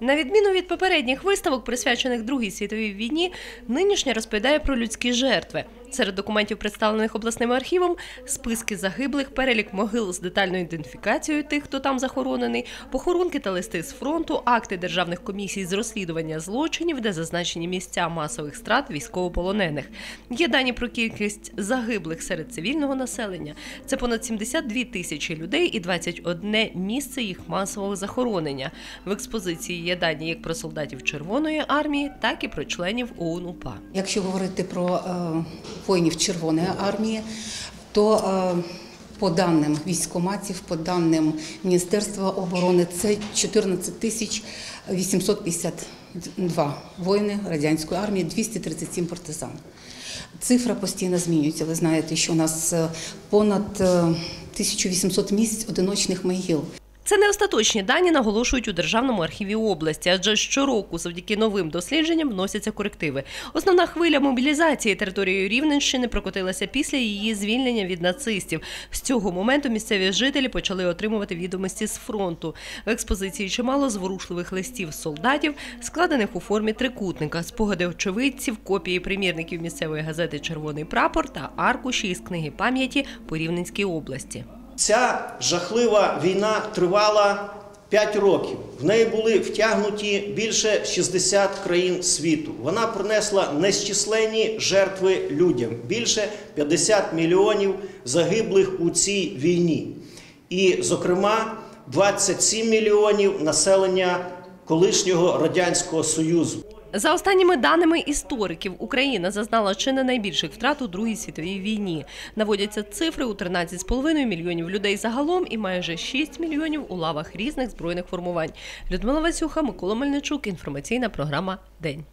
На відміну від попередніх виставок, присвячених Другій світовій війні, нинішня розповідає про людські жертви. Серед документів, представлених обласним архівом, списки загиблих, перелік могил з детальною ідентифікацією тих, хто там захоронений, похоронки та листи з фронту, акти державних комісій з розслідування злочинів, де зазначені місця масових страт військовополонених. Є дані про кількість загиблих серед цивільного населення. Це понад 72 тисячі людей і 21 місце їх масового захоронення. В експозиції є дані як про солдатів Червоної армії, так і про членів ОУН УПА. Якщо говорити про е, воїнів Червоної армії, то е, по даним військоматів, по даним Міністерства оборони, це 14 тисяч 852 воїни радянської армії, 237 партизан. Цифра постійно змінюється. Ви знаєте, що у нас е, понад е, 1800 місць одиночних могил. Це не остаточні дані наголошують у Державному архіві області, адже щороку завдяки новим дослідженням вносяться корективи. Основна хвиля мобілізації територією Рівненщини прокотилася після її звільнення від нацистів. З цього моменту місцеві жителі почали отримувати відомості з фронту. В експозиції чимало зворушливих листів солдатів, складених у формі трикутника, спогади очевидців, копії примірників місцевої газети Червоний прапор та аркуші із книги пам'яті по Рівненській області. Ця жахлива війна тривала 5 років. В неї були втягнуті більше 60 країн світу. Вона принесла незчисленні жертви людям, більше 50 мільйонів загиблих у цій війні. І, зокрема, 27 мільйонів населення колишнього радянського союзу. За останніми даними істориків, Україна зазнала чи не найбільших втрат у Другій світовій війні. Наводяться цифри у 13,5 мільйонів людей загалом і майже 6 мільйонів у лавах різних збройних формувань. Людмила Васюха, Микола Мельничук. Інформаційна програма День.